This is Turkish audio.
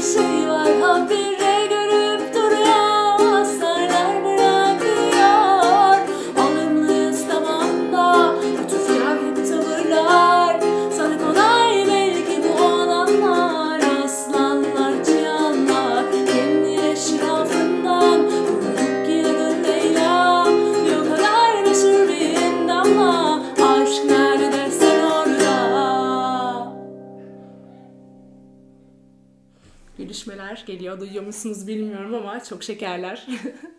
say like öpüşmeler geliyor. Duyuyor musunuz bilmiyorum ama çok şekerler.